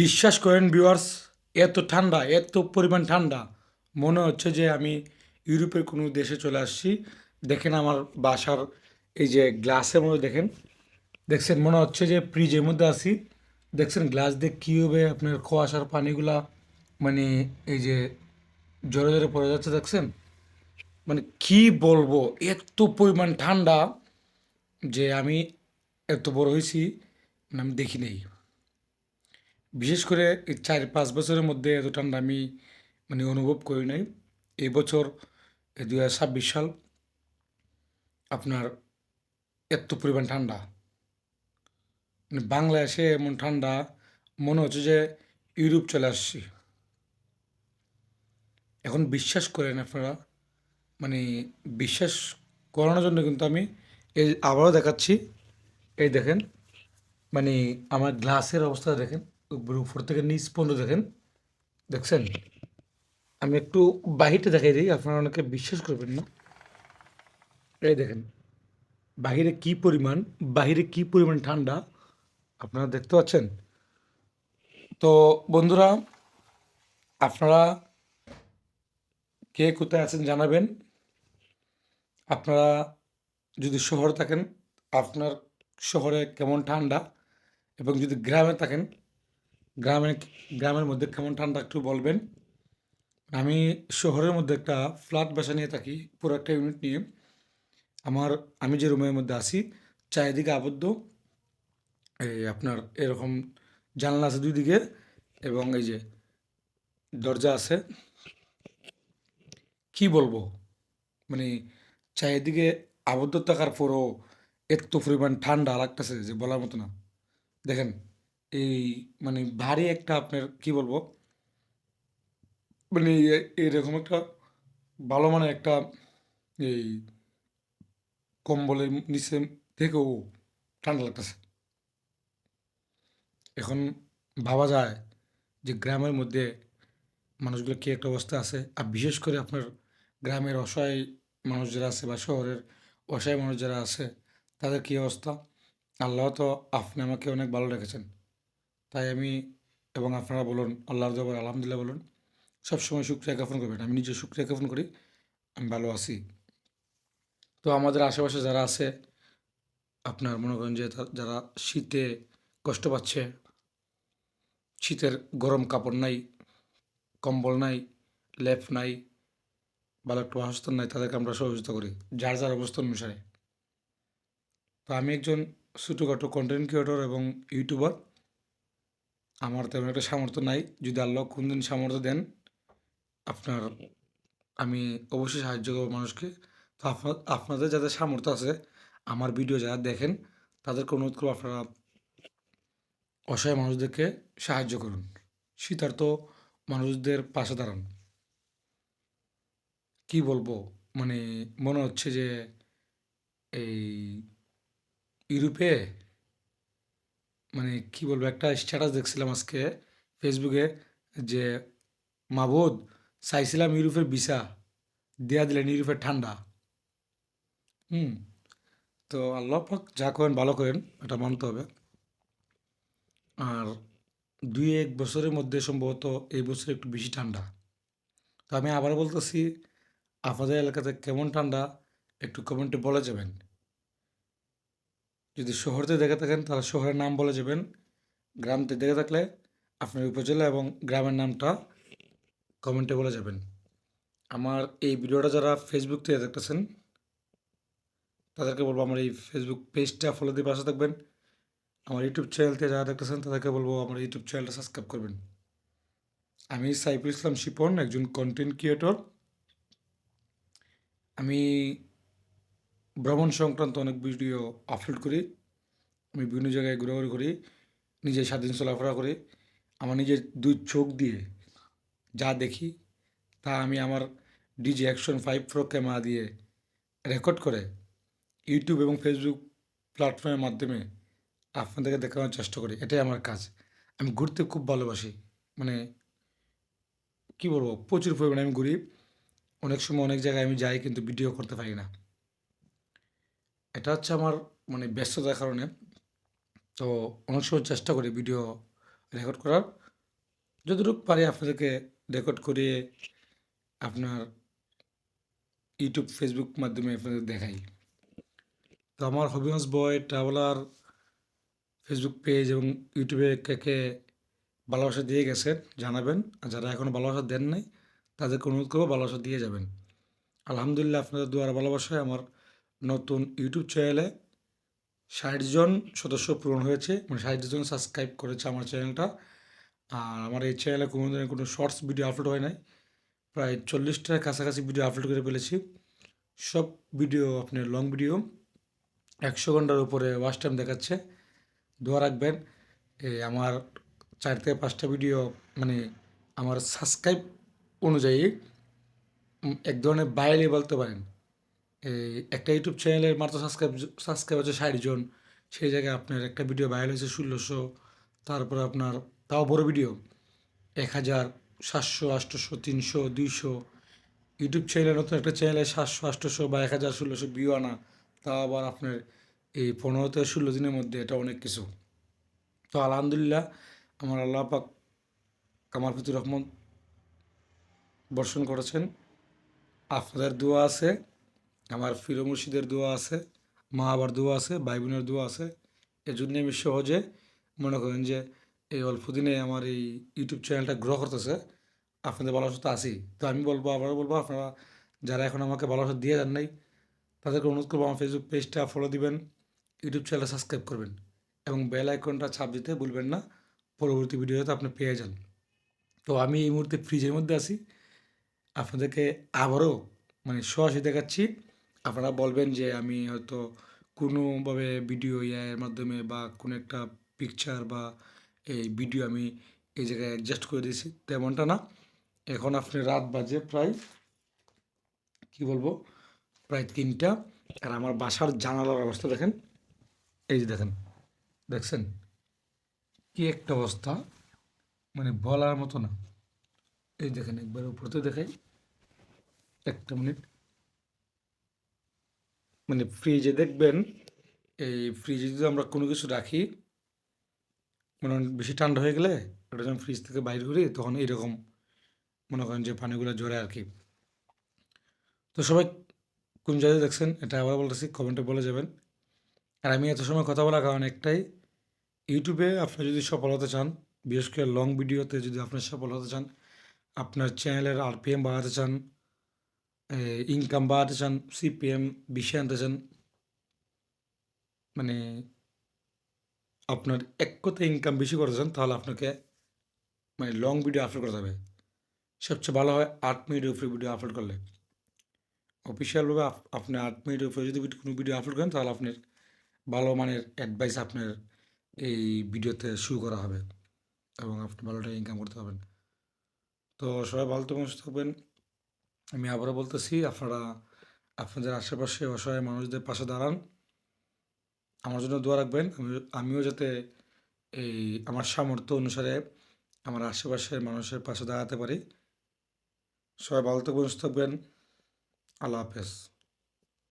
বিশ্বাস করেন ভিউয়ার্স এত ঠান্ডা, এত পরিমাণ ঠান্ডা, মনে হচ্ছে যে আমি ইউরোপের কোনো দেশে চলে আসছি। দেখেন আমার বাসার এই যে গ্লাসের মধ্যে দেখেন, দেখছেন মনে হচ্ছে যে ফ্রিজের মধ্যে আছি। দেখছেন গ্লাস দিয়ে কীভাবে আপনার কুয়াশার পানিগুলা মানে এই যে জোরে জোরে পড়ে যাচ্ছে, দেখছেন? মানে কি বলব, এত পরিমাণ ঠান্ডা যে আমি এত বড় হয়েছি মানে আমি দেখি নেই। বিশেষ করে এই চার পাঁচ বছরের মধ্যে এত ঠান্ডা আমি মানে অনুভব করি নাই। এই বছর দুই হাজার ছাব্বিশ সাল আপনার এত পরিমাণ ঠান্ডা। মানে বাংলাদেশে এমন ঠান্ডা, মনে হচ্ছে যে ইউরোপ চলে আসছি। এখন বিশ্বাস করেন আপনারা মানে বিশ্বাস করানোর জন্য কিন্তু আমি এই আবারও দেখাচ্ছি। এই দেখেন মানে আমার গ্লাসের অবস্থা দেখেন। উপরে থেকে নিচ পর্যন্ত দেখেন, দেখছেন? আমি একটু বাহিরটা দেখাই দিই, আপনারা অনেকে বিশ্বাস করবেন না। এই দেখেন, বাহিরে কি পরিমাণ, বাহিরে কি পরিমাণ ঠান্ডা, আপনারা দেখতে পাচ্ছেন? তো বন্ধুরা, আপনারা কে কোথায় আছেন জানাবেন। আপনারা যদি শহরে থাকেন, আপনার শহরে কেমন ঠান্ডা, এবং যদি গ্রামে থাকেন গ্রামে গ্রামের মধ্যে কেমন ঠান্ডা একটু বলবেন? আমি শহরের মধ্যে একটা ফ্ল্যাট বাসা নিয়ে থাকি, পুরো একটা ইউনিট নিয়ে। আমার, আমি যে রুমের মধ্যে আছি, চারিদিকে আবদ্ধ। এই আপনার এরকম জানলা আছে দুই দিকে এবং এই যে দরজা আছে। কি বলব? মানে চারিদিকে আবদ্ধ থাকার পরও এত পরিমাণ ঠান্ডা লাগতেছে যে বলার মতো না। দেখেন এই মানে ভারী একটা আপনার কি বলব? মানে এরকম একটা ভালো মানে একটা এই কম্বলের নিচে থেকেও ঠান্ডা লাগতেছে। এখন ভাবা যায় যে গ্রামের মধ্যে মানুষগুলো কী একটা অবস্থা আছে? আর বিশেষ করে আপনার গ্রামের অসহায় মানুষ যারা আছে বা শহরের অসহায় মানুষ যারা আছে, তাদের কী অবস্থা? আল্লাহ তো আপনি আমাকে অনেক ভালো রেখেছেন। তাই আমি এবং আপনারা বলুন, আল্লাহর দরবার আলহামদুলিল্লাহ বলুন সবসময় শুক্রিয়া জ্ঞাপন করবেন। আমি নিজে শুক্রিয়া জ্ঞাপন করি, আমি ভালো আছি। তো আমাদের আশেপাশে যারা আছে, আপনার মনে করেন যে যারা শীতে কষ্ট পাচ্ছে, শীতের গরম কাপড় নাই, কম্বল নাই, লেপ নাই, ভালো একটু বাসস্থান নাই, তাদেরকে আমরা সহযোগিতা করি, যার যার অবস্থা অনুসারে। তো আমি একজন ছোটোখাটো কন্টেন্ট ক্রিয়েটর এবং ইউটিউবার আমার তেমন একটা সামর্থ্য নাই। যদি আল্লাহ কোন দিন সামর্থ্য দেন, আপনার, আমি অবশ্যই সাহায্য করব মানুষকে। তো আপনার আপনাদের যাদের সামর্থ্য আছে, আমার ভিডিও যারা দেখেন তাদেরকে অনুরোধ করব আপনারা অসহায় মানুষদেরকে সাহায্য করুন। শীতার্থ মানুষদের পাশে দাঁড়ান। কি বলব? মানে মনে হচ্ছে যে এই ইউরোপে মানে কি বলব, একটা স্ট্যাটাস দেখছিলাম আজকে ফেসবুকে যে মাবুদ চাইছিলাম ইউরোপের ভিসা, দেয়া দিলেন ইউরোপের ঠান্ডা। হুম, তো আল্লাহ পাক যা করেন ভালো করেন, এটা মানতে হবে। আর দুই এক বছরের মধ্যে সম্ভবত এই বছর একটু বেশি ঠান্ডা। তো আমি আবার বলতেছি, আপনাদের এলাকাতে কেমন ঠান্ডা, একটু কমেন্টে বলে যাবেন। যদি শহরতে দেখে থাকেন, তাহলে শহরের নাম বলে যাবেন। গ্রামতে দেখে থাকলে আপনার উপজেলা এবং গ্রামের নামটা কমেন্টে বলে যাবেন। আমার এই ভিডিওটা যারা ফেসবুক থেকে দেখতেছেন, তাদেরকে বলব আমার এই ফেসবুক পেজটা ফলো দিয়ে পাশে থাকবেন। আমার ইউটিউব চ্যানেল থেকে যারা দেখতেছেন, তাদেরকে বলব আমার ইউটিউব চ্যানেলটা সাবস্ক্রাইব করবেন। আমি সাইফুল ইসলাম শিপন, একজন কন্টেন্ট ক্রিয়েটর আমি ভ্রমণ সংক্রান্ত অনেক ভিডিও আপলোড করি। আমি বিভিন্ন জায়গায় ঘোরাঘুরি করি নিজে স্বাধীন চলাফেরা করি। আমার নিজের দুই চোখ দিয়ে যা দেখি, তা আমি আমার DJI action five pro camera দিয়ে রেকর্ড করে ইউটিউব এবং ফেসবুক প্ল্যাটফর্মের মাধ্যমে আপনাদেরকে দেখানোর চেষ্টা করি। এটাই আমার কাজ। আমি ঘুরতে খুব ভালোবাসি। মানে কী বলব? প্রচুর পরিমাণে আমি ঘুরি। অনেক সময় অনেক জায়গায় আমি যাই কিন্তু ভিডিও করতে পারি না। এটা হচ্ছে আমার মানে ব্যস্ততার কারণে। তো অনেক সময় চেষ্টা করি ভিডিও রেকর্ড করার। যতটুকু পারি আপনাদেরকে রেকর্ড করিয়ে আপনার ইউটিউব ফেসবুক মাধ্যমে আপনাদের দেখাই। তো আমার Habiganj boy traveller Facebook page এবং ইউটিউবে কে কে ভালোবাসা দিয়ে গেছেন জানাবেন। আর যারা এখনও ভালোবাসা দেন নাই, তাদেরকে অনুরোধ করব ভালোবাসা দিয়ে যাবেন। আলহামদুলিল্লাহ আপনাদের দুয়ার ভালোবাসায় আমার নতুন ইউটিউব চ্যানেলে ষাট জন সদস্য পূরণ হয়েছে মানে ষাট জন সাবস্ক্রাইব করেছে আমার চ্যানেলটা। আর আমার এই চ্যানেলে কোনো দিনের কোনো শর্টস ভিডিও আপলোড হয় নাই। প্রায় চল্লিশটার কাছাকাছি ভিডিও আপলোড করে ফেলেছি। সব ভিডিও আপনার লং ভিডিও একশো ঘণ্টার উপরে ওয়াচ টাইম দেখাচ্ছে। দোয়া রাখবেন এই আমার চার থেকে পাঁচটা ভিডিও মানে আমার সাবস্ক্রাইব অনুযায়ী এক ধরনের বাইরে বলতে পারেন এই একটা ইউটিউব চ্যানেলের মাত্র সাবস্ক্রাইব সাবস্ক্রাইব হচ্ছে ষাট জন সেই জায়গায় আপনার একটা ভিডিও ভাইরাল হয়েছে ষোলোশো, তারপর আপনার তাও বড় ভিডিও এক হাজার সাতশো আটশোশো তিনশো, দুইশো। ইউটিউব চ্যানেলে নতুন একটা চ্যানেলে সাতশো আটশোশো বা এক হাজার ষোলোশো ভিউ আনা, তাও আবার আপনার এই পনেরো থেকে ষোলো দিনের মধ্যে এটা অনেক কিছু। তো আলহামদুলিল্লাহ, আমার আল্লাহ পাক কামাল ফিতুর রহমান বর্ষণ করেছেন। আপনাদের দোয়া আছে। আমার ফিরো মুর্শিদের দোয়া আছে, মা আবার দোয়া আছে ভাই বোনের দোয়া আছে। এজন্য আমি সহজে মনে করেন যে এই অল্প দিনে আমার এই ইউটিউব চ্যানেলটা গ্রো করতেছে। আপনাদের ভালোবাসা তো আছি তো আমি বলব, আবারও বলব, আপনারা যারা এখন আমাকে ভালোবাসা দিয়ে যান নাই, তাদেরকে অনুরোধ করব আমার ফেসবুক পেজটা ফলো দিবেন, ইউটিউব চ্যানেলটা সাবস্ক্রাইব করবেন এবং বেল আইকনটা ছাপ দিতে ভুলবেন না। পরবর্তী ভিডিওতে আপনি পেয়ে যান। তো আমি এই মুহূর্তে ফ্রিজের মধ্যে আছি। আপনাদেরকে আবারও মানে সরাসরি দেখাচ্ছি। আপনারা বলবেন যে আমি হয়তো কোনোভাবে ভিডিও ইয়ার মাধ্যমে বা কোনো একটা পিকচার বা এই ভিডিও আমি এই জায়গায় অ্যাডজাস্ট করে দিয়েছি। তেমনটা না। এখন আপনি রাত বাজে প্রায়, কি বলব, প্রায় তিনটা। আর আমার বাসার জানালার অবস্থা দেখেন। এই যে দেখেন, দেখছেন? কি একটা অবস্থা। মানে বলার মতো না। এই দেখেন, একবার উপরতে দেখাই। একটা মিনিট। মানে ফ্রিজে দেখবেন, এই ফ্রিজে যদি আমরা কোনো কিছু রাখি মানে বেশি ঠান্ডা হয়ে গেলে, ওটা যখন ফ্রিজ থেকে বাইর করি, তখন এইরকম মনে করেন যে পানিগুলো জোরে আর কি। তো সবাই কোন জায়গায় দেখছেন, এটা আবার বলতেছি কমেন্টে বলে যাবেন। আর আমি এত সময় কথা বলার কারণ একটাই ইউটিউবে আপনি যদি সফল হতে চান, বিশেষ করে লং ভিডিওতে যদি আপনি সফল হতে চান, আপনার চ্যানেলের আরপিএম বাড়াতে চান ইনকাম বাড়াতে চান সিপিএম বেশি আনতে চান মানে আপনার এক কথায় ইনকাম বেশি করতে চান তাহলে আপনাকে মানে লং ভিডিও আপলোড করতে হবে সবচেয়ে ভালো হয় আট মিনিটের উপরে ভিডিও আপলোড করলে। অফিসিয়ালভাবে আপনি আট মিনিটের উপরে যদি কোনো ভিডিও আপলোড করেন, তাহলে আপনার ভালো মানের অ্যাডভাইস আপনার এই ভিডিওতে শু করা হবে এবং আপনি ভালো টাকা ইনকাম করতে পারবেন। তো সবাই ভালো থাকবেন, সুস্থ থাকবেন। আমি আবারও বলতেছি, আপনারা, আপনাদের আশেপাশে অসহায় মানুষদের পাশে দাঁড়ান। আমার জন্য দোয়া রাখবেন। আমি, আমিও যাতে এই, আমার সামর্থ্য অনুসারে আমার আশেপাশের মানুষের পাশে দাঁড়াতে পারি। সবাই ভালো থাকবেন, সুস্থ থাকবেন। আল্লাহ হাফেজ।